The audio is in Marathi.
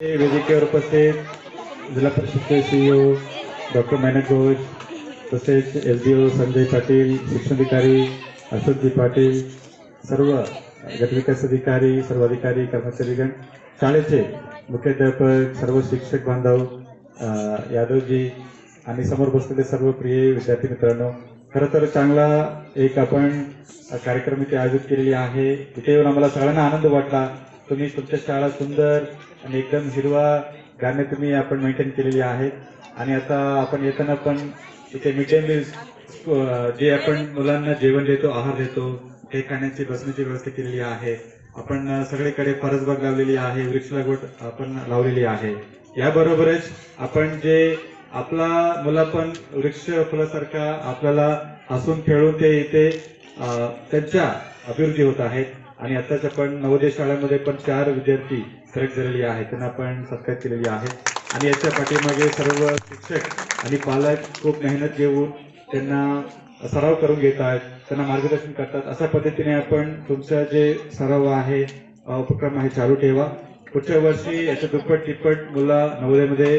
वेदिकेवर उपस्थित जिल्हा परिषदचे सीईओ डॉक्टर मेनक घोष तसेच S D O Sanjay Patil शिक्षणाधिकारी अशोकजी पाटील सर्व गटविकास अधिकारी सर्व अधिकारी कर्मचारीगण शाळेचे मुख्याध्यापक सर्व शिक्षक बांधव यादवजी आणि समोर बसलेले सर्व प्रिय विद्यार्थी मित्रांनो खरं तर चांगला एक आपण कार्यक्रम इथे आयोजित केलेली आहे. इथे येऊन आम्हाला सगळ्यांना आनंद वाटला. तुम्ही तुमच्या शाळा सुंदर आणि एकदम हिरवा गाणे तुम्ही आपण मेंटेन केलेली आहेत. आणि आता आपण येताना पण इथे मिड डे मील जे आपण मुलांना जेवण देतो आहार देतो ते खाण्याची बसण्याची व्यवस्था केलेली आहे. आपण सगळीकडे परसबाग लावलेली आहे वृक्ष लागवड आपण लावलेली आहे. याबरोबरच आपण जे आपला मुला पण वृक्ष फुलासारखा आपल्याला हसून खेळून ते इथे त्यांच्या अभिवृद्धी होत आहेत. आणि आत्ताच्या पण नवोदय शाळेमध्ये पण चार विद्यार्थी सिलेक्ट झालेले आहेत. त्यांना पण सत्कार केलेली आहे. आणि याच्या पाठीमागे सर्व शिक्षक आणि पालक खूप मेहनत घेऊन त्यांना सराव करून घेत आहेत. त्यांना मार्गदर्शन करतात. अशा पद्धतीने आपण तुमचा जे सराव आहे उपक्रम आहे चालू ठेवा. पुढच्या वर्षी याच्या दुप्पट तिप्पट मुलं नवोदयमध्ये